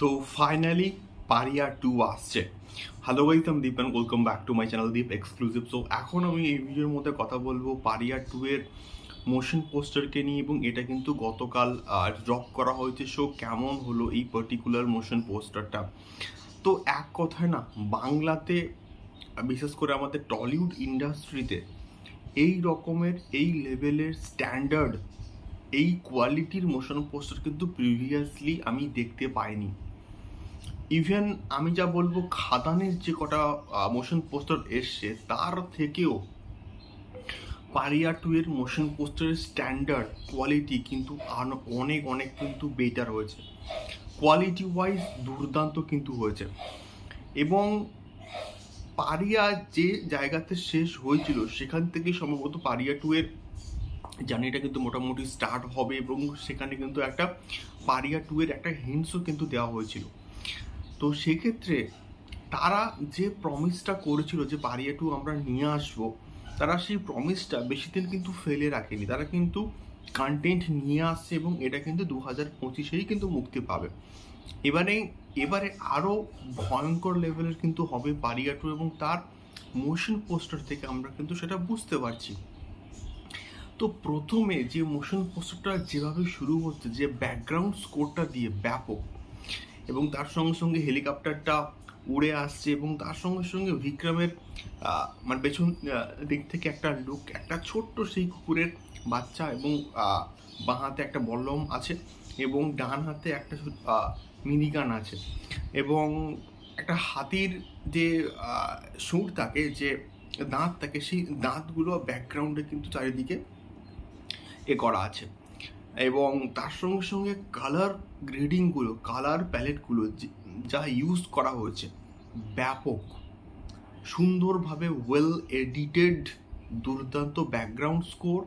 তো ফাইনালি পারিয়া টু আসছে। হ্যালো আমি Deep and welcome back to my channel Deep exclusive so এখন আমি এই ভিডিওর মধ্যে কথা বলব পারিয়া টু এর মোশন পোস্টারকে নিয়ে এবং এটা কিন্তু গতকাল ড্রপ করা হয়েছে। সো কেমন হলো এই পার্টিকুলার মোশন পোস্টারটা তো এক কথায় না, বাংলাতে, বিশেষ করে আমাদের টলিউড ইন্ডাস্ট্রিতে এই রকমের, এই লেভেলের স্ট্যান্ডার্ড এই কোয়ালিটির মোশন পোস্টার কিন্তু প্রিভিয়াসলি আমি দেখতে পাইনি। ইভেন আমি যা বলব, খাদানের যে কটা মোশন পোস্টার এসছে, তার থেকেও পারিয়া টু এর মোশন পোস্টারের স্ট্যান্ডার্ড কোয়ালিটি কিন্তু অনেক অনেক কিন্তু বেটার হয়েছে। কোয়ালিটি ওয়াইজ দুর্দান্ত কিন্তু হয়েছে। এবং পারিয়া যে জায়গাতে শেষ হয়েছিল, সেখান থেকে সম্ভবত পারিয়া টু এর জার্নিটা কিন্তু মোটামুটি স্টার্ট হবে এবং সেখানে কিন্তু একটা পারিয়া টু এর একটা হিন্টসও কিন্তু দেওয়া হয়েছিল। তো সেক্ষেত্রে তারা যে প্রমিসটা করেছিল যে পারিয়া টু আমরা নিয়ে আসব, তারা সেই প্রমিসটা বেশি দিন কিন্তু ফেলে রাখেনি। তারা কিন্তু কন্টেন্ট নিয়ে আসছে এবং এটা কিন্তু দু হাজার পঁচিশেই কিন্তু মুক্তি পাবে। এবারে এবারে আরও ভয়ঙ্কর লেভেলের কিন্তু হবে পারিয়া টু এবং তার মোশন পোস্টার থেকে আমরা কিন্তু সেটা বুঝতে পারছি। তো প্রথমে যে মোশন পোস্টারটা যেভাবে শুরু হচ্ছে, যে ব্যাকগ্রাউন্ড স্কোরটা দিয়ে ব্যাপক এবং তার সঙ্গে সঙ্গে হেলিকপ্টারটা উড়ে আসছে এবং তার সঙ্গে সঙ্গে বিক্রমের মানে পেছন দিক থেকে একটা লুক, একটা ছোট্ট সেই কুকুরের বাচ্চা এবং বাঁ হাতে একটা বল্লম আছে এবং ডান হাতে একটা মিনিগান আছে এবং একটা হাতির যে সুর থাকে যে দাঁত থাকে সেই দাঁতগুলো ব্যাকগ্রাউন্ডে কিন্তু চারিদিকে এ করা আছে। এবং তার সঙ্গে সঙ্গে কালার গ্রেডিংগুলো কালার প্যালেটগুলো যা ইউজ করা হয়েছে, ব্যাপক। সুন্দরভাবে ওয়েল এডিটেড দুর্দান্ত ব্যাকগ্রাউন্ড স্কোর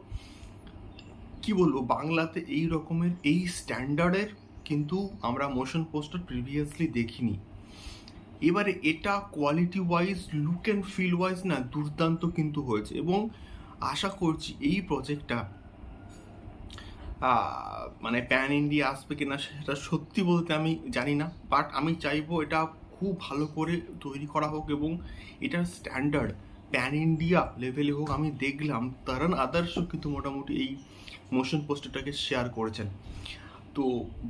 কি বলব, বাংলাতে এই রকমের এই স্ট্যান্ডার্ডের কিন্তু আমরা মোশন পোস্টার প্রিভিয়াসলি দেখিনি। এবারে এটা quality wise look and feel wise না, দুর্দান্ত কিন্তু হয়েছে। এবং আশা করছি এই প্রজেক্টটা মানে প্যান ইন্ডিয়া আসবে কিনা সেটা সত্যি বলতে আমি জানি না বাট আমি চাইব এটা খুব ভালো করে তৈরি করা হোক এবং এটার স্ট্যান্ডার্ড প্যান ইন্ডিয়া লেভেলে হোক আমি দেখলাম তারান আদার্সও কিন্তু মোটামুটি এই মোশন পোস্টারটাকে শেয়ার করেছেন। তো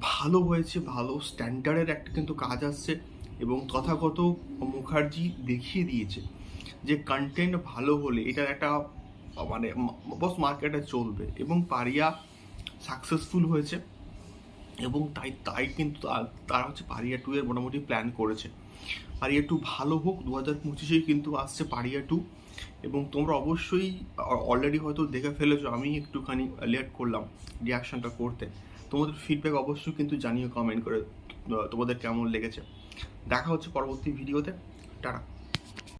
ভালো হয়েছে, ভালো স্ট্যান্ডার্ডের একটা কিন্তু কাজ আসছে এবং তথাগত মুখার্জি দেখিয়ে দিয়েছে যে কন্টেন্ট ভালো হলে এটার একটা মানে বস মার্কেটে চলবে এবং পারিয়া সাকসেসফুল হয়েছে। এবং তাই তাই কিন্তু তারা হচ্ছে পারিয়া টু এর মোটামুটি প্ল্যান করেছে। পারিয়া টু ভালো হোক দু হাজার পঁচিশেই কিন্তু আসছে পারিয়া টু এবং তোমরা অবশ্যই অলরেডি হয়তো দেখে ফেলেছো, আমি একটুখানি লেট করলাম রিয়াকশনটা করতে। তোমাদের ফিডব্যাক অবশ্যই কিন্তু জানিও কমেন্ট করে, তোমাদের কেমন লেগেছে। দেখা হচ্ছে পরবর্তী ভিডিওতে টাটা।